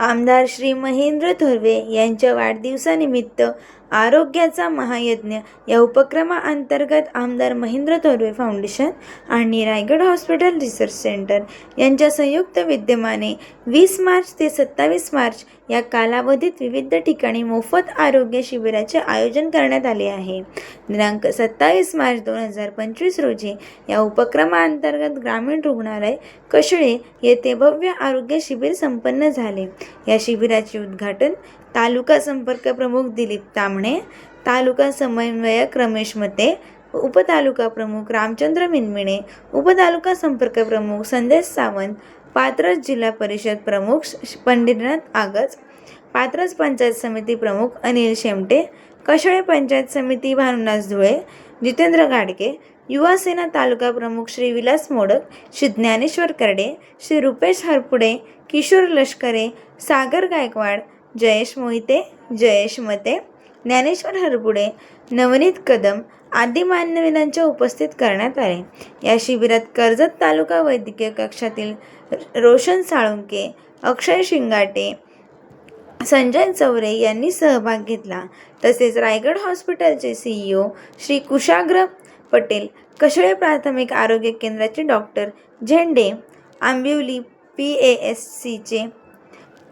आमदार श्री महेंद्र थोरवे यांच्या वाढदिवसानिमित्त आरोग्याचा महायज्ञ या उपक्रमाअंतर्गत आमदार महेंद्र थोरवे फाउंडेशन आणि रायगड हॉस्पिटल रिसर्च सेंटर यांच्या संयुक्त विद्यमाने वीस मार्च ते सत्तावीस मार्च या कालावधीत विविध ठिकाणी मोफत आरोग्य शिबिराचे आयोजन करण्यात आले आहे. दिनांक सत्तावीस मार्च दोन हजार पंचवीस रोजी या उपक्रमाअंतर्गत ग्रामीण रुग्णालय कशळे येथे भव्य आरोग्य शिबिर संपन्न झाले. या शिबिराचे उद्घाटन तालुका संपर्क प्रमुख दिलीप तामणे तालुका समन्वयक रमेश मते उपतालुका प्रमुख रामचंद्र मिनमिणे उपतालुका संपर्क प्रमुख संदेश सावंत पात्रज जिल्हा परिषद प्रमुख श- पंडितनाथ आगज पात्रज पंचायत समिती प्रमुख अनिल शेमटे कशळे पंचायत समिती भानुदास धुळे जितेंद्र गाडगे युवासेना तालुका प्रमुख श्री विलास मोडक श्री ज्ञानेश्वर करडे श्री रुपेश हरपुडे किशोर लष्करे सागर गायकवाड जयेश मोहिते जयेश मते ज्ञानेश्वर हरपुडे नवनीत कदम आदी मान्यवरांच्या उपस्थित करण्यात आले. या शिबिरात कर्जत तालुका वैद्यकीय कक्षातील रोशन साळुंके अक्षय शिंगाटे संजय चौरे यांनी सहभाग घेतला. तसेच रायगड हॉस्पिटलचे सीईओ श्री कुशाग्र पटेल कशळे प्राथमिक आरोग्य केंद्राचे doctor Zende Ambivli P A S सीचे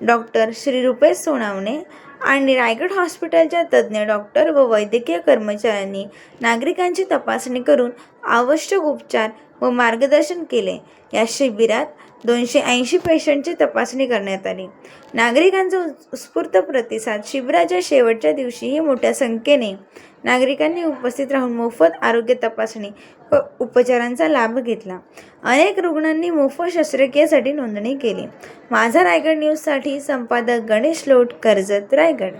डॉक्टर श्री रुपेश सोनावणे आणि रायगड हॉस्पिटलच्या तज्ज्ञ डॉक्टर व वैद्यकीय कर्मचाऱ्यांनी नागरिकांची तपासणी करून आवश्यक उपचार व मार्गदर्शन केले. या शिबिरात दोनशे ऐंशी पेशंटची तपासणी करण्यात आली. नागरिकांचा उत्स्फूर्त प्रतिसाद शिबिराच्या शेवटच्या दिवशीही मोठ्या संख्येने नागरिकांनी उपस्थित राहून मोफत आरोग्य तपासणी व उपचारांचा लाभ घेतला. अनेक रुग्णांनी मोफत शस्त्रक्रियेसाठी नोंदणी केली. माझा रायगड न्यूजसाठी संपादक गणेश लोट कर्जत रायगड.